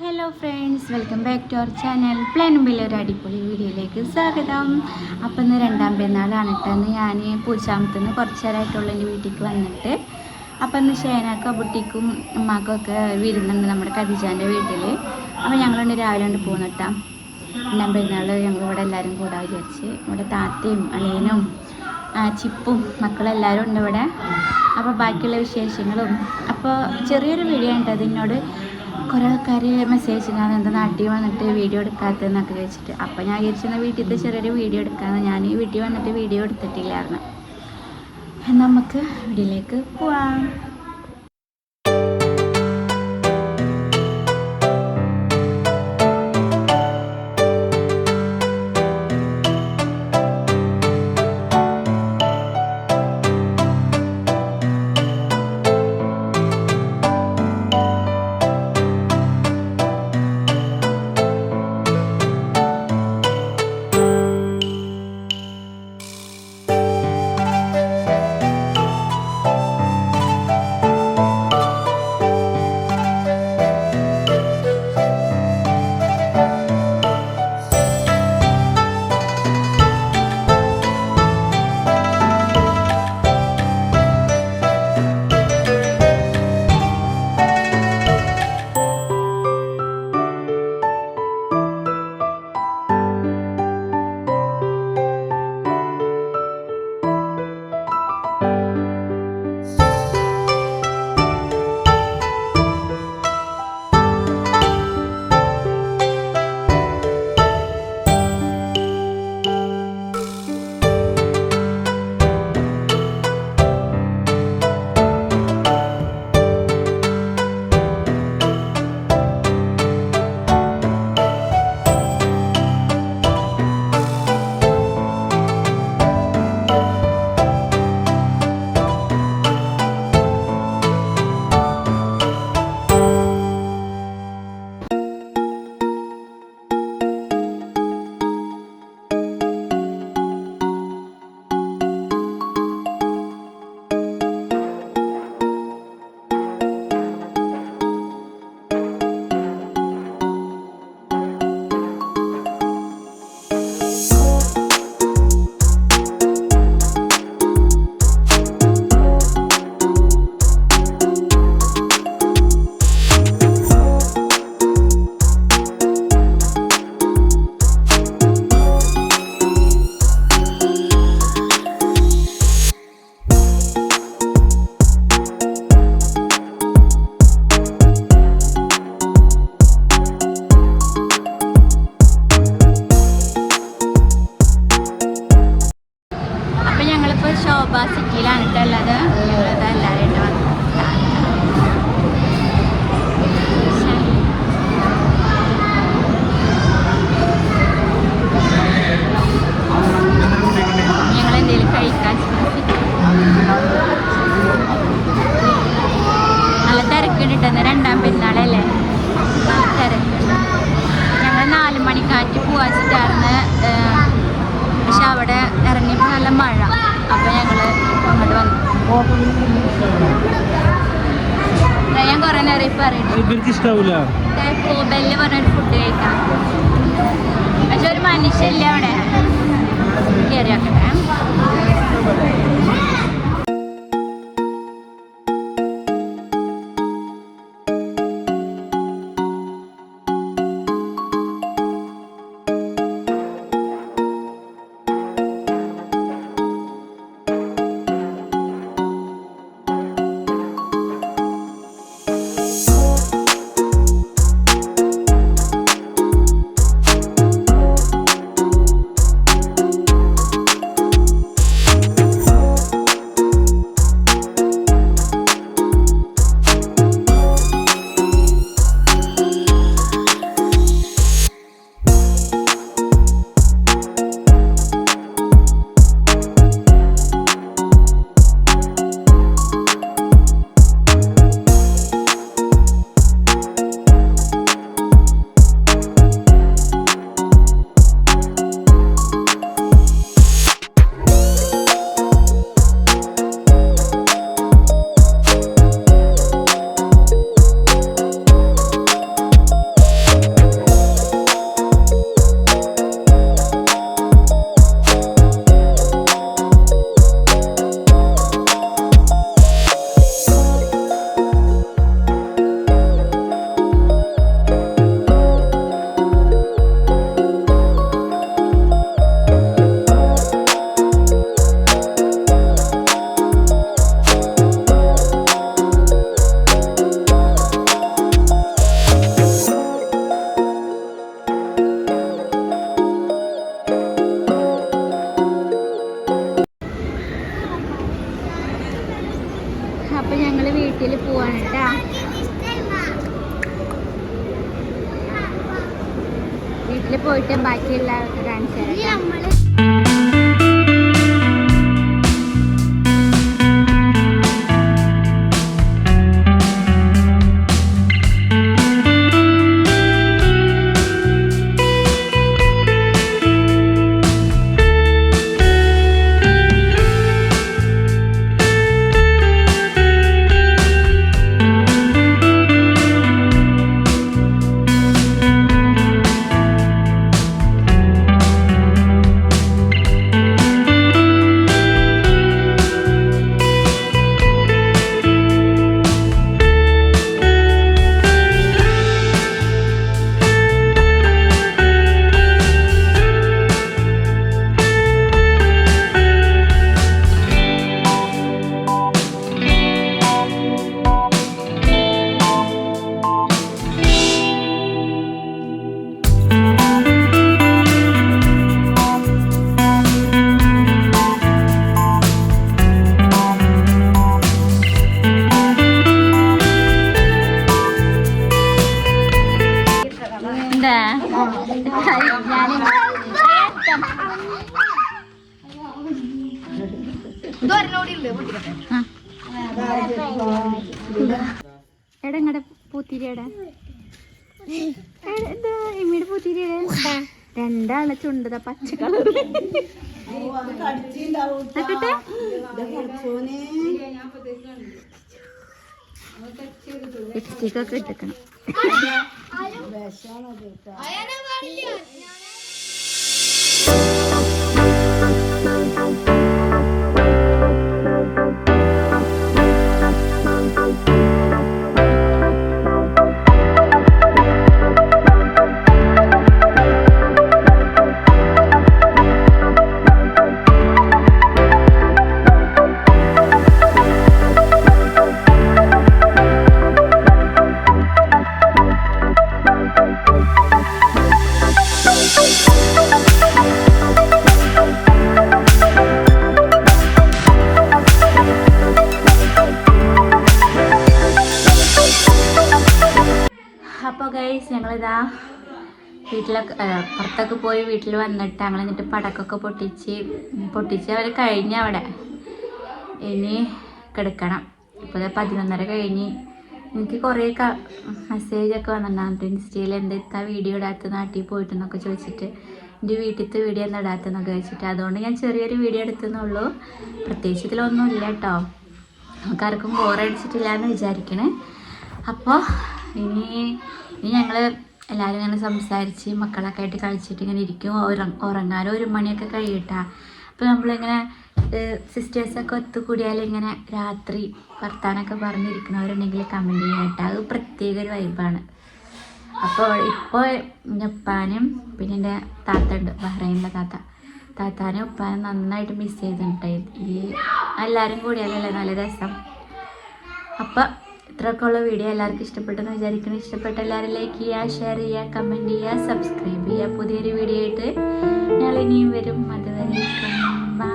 Hello friends welcome back to our channel പ്ലാനുമ്പിൽ ഒരു അടിപൊളി വീഡിയോയിലേക്ക് സ്വാഗതം. അപ്പം ഇന്ന് രണ്ടാം പെരുന്നാളാണ് കേട്ടോ. ഞാൻ പൂച്ചാമത്ത് നിന്ന് കുറച്ച് നേരമായിട്ടുള്ള എന്റെ വീട്ടിലേക്ക് വന്നിട്ട്. അപ്പം ഇന്ന് ഷേനാക്ക ബുട്ടിക്കും ഉമ്മാക്കും ഒക്കെ വരുന്നുണ്ട് നമ്മുടെ കദിജാന്റെ വീട്ടിൽ അപ്പോൾ ഞങ്ങളുണ്ട് രാവിലെ കൊണ്ട് പോകുന്നു കേട്ടോ. രണ്ടാം പെരുന്നാൾ ഞങ്ങൾ ഇവിടെ എല്ലാവരും കൂടാ വിചാരിച്ച് ഇവിടെ താത്തയും അളിയനും ചിപ്പും മക്കളെല്ലാവരും ഉണ്ട് ഇവിടെ. അപ്പോൾ ബാക്കിയുള്ള വിശേഷങ്ങളും. അപ്പോൾ ചെറിയൊരു വീഡിയോ ഉണ്ട് അതിനോട് കുറേ ആൾക്കാർ മെസ്സേജ് ഇടാൻ എന്താ നാട്ടിൽ വന്നിട്ട് വീഡിയോ എടുക്കാത്തതെന്നൊക്കെ ചോദിച്ചിട്ട്. അപ്പോൾ ഞാൻ വിചാരിച്ചിരുന്ന വീട്ടിലത്തെ ചെറിയൊരു വീഡിയോ എടുക്കാമെന്ന് ഞാൻ ഈ വീട്ടിൽ വന്നിട്ട് വീഡിയോ എടുത്തിട്ടില്ലായിരുന്നു. നമുക്ക് വീഡിയോയിലേക്ക് പോവാം. അപ്പോൾ ഞങ്ങൾ അങ്ങോട്ട് വന്നു. ഞാൻ കുറേ നേരം ഇപ്പം അറിയട്ടെ. ഇവർക്ക് ഇഷ്ടാവൂല. ബെല്ല് പറഞ്ഞൊരു ഫുഡ് കഴിക്കാം. പക്ഷെ ഒരു മനുഷ്യല്ല അവിടെ? പോവാനായിട്ടാ കേട്ടാ വീട്ടിൽ പോയിട്ട് ബാക്കിയുള്ള കാണിച്ചു തരാം എടാ ഇങ്ങടെ പൂത്തിരി എടാ എന്താ ഇമ്മയുടെ പൂത്തിരി രണ്ടാളെ ചുണ്ടത പച്ച കളർ നോക്കട്ടെ ഇട്ടിക്കണം അപ്പോൾ ഗൈസ് ഞങ്ങളിതാ വീട്ടിലൊക്കെ പുറത്തൊക്കെ പോയി വീട്ടിൽ വന്നിട്ട് ഞങ്ങൾ എന്നിട്ട് പടക്കമൊക്കെ പൊട്ടിച്ച് പൊട്ടിച്ച് അവർ കഴിഞ്ഞ അവിടെ. ഇനി കിടക്കണം. ഇപ്പോൾ പതിനൊന്നര കഴിഞ്ഞ്. എനിക്ക് കുറേ ക മെസ്സേജൊക്കെ വന്നിട്ടുണ്ടാകും ഇൻസ്റ്റയിൽ എന്താ വീഡിയോ ഇടാത്ത നാട്ടിൽ പോയിട്ടെന്നൊക്കെ ചോദിച്ചിട്ട്. എന്റെ വീട്ടിലത്തെ വീഡിയോ എന്താ ഇടാത്തെന്നൊക്കെ ചോദിച്ചിട്ട്. അതുകൊണ്ട് ഞാൻ ചെറിയൊരു വീഡിയോ എടുത്തെന്നുള്ളൂ. പ്രത്യേകിച്ച് ഇതിലൊന്നും ഇല്ല കേട്ടോ നമുക്കാർക്കും ബോറടിച്ചിട്ടില്ല എന്ന് വിചാരിക്കണേ. അപ്പോൾ ഇനി ഇനി ഞങ്ങൾ എല്ലാവരും ഇങ്ങനെ സംസാരിച്ച് മക്കളൊക്കെ ആയിട്ട് കഴിച്ചിട്ട് ഇങ്ങനെ ഇരിക്കും. ഉറങ്ങാൻ ഒരു മണിയൊക്കെ കഴിയട്ട. അപ്പോൾ നമ്മളിങ്ങനെ സിസ്റ്റേഴ്സൊക്കെ ഒത്തുകൂടിയാൽ ഇങ്ങനെ രാത്രി വർത്താനൊക്കെ പറഞ്ഞിരിക്കുന്നവരുണ്ടെങ്കിൽ കമന്റ് ചെയ്യാട്ട. അത് പ്രത്യേക ഒരു വൈബാണ് അപ്പോൾ ഇപ്പോൾ എന്റെ ഉപ്പാനും പിന്നെ എന്റെ താത്ത ഉണ്ട് ബഹ്റൈനിലെ താത്ത. താത്താനും ഉപ്പാനും നന്നായിട്ട് മിസ് ചെയ്തിട്ടുണ്ട്. ഈ എല്ലാവരും കൂടിയാലല്ലേ നല്ല രസം. അപ്പം ഇത്രയൊക്കെ ഉള്ള വീഡിയോ എല്ലാവർക്കും ഇഷ്ടപ്പെട്ടെന്ന് വിചാരിക്കണം ഇഷ്ടപ്പെട്ട എല്ലാവരും ലൈക്ക് ചെയ്യുക ഷെയർ ചെയ്യുക കമന്റ് ചെയ്യുക സബ്സ്ക്രൈബ് ചെയ്യുക. പുതിയൊരു വീഡിയോ ആയിട്ട് ഞങ്ങൾ ഇനിയും വരും. അതുവരെ ബൈ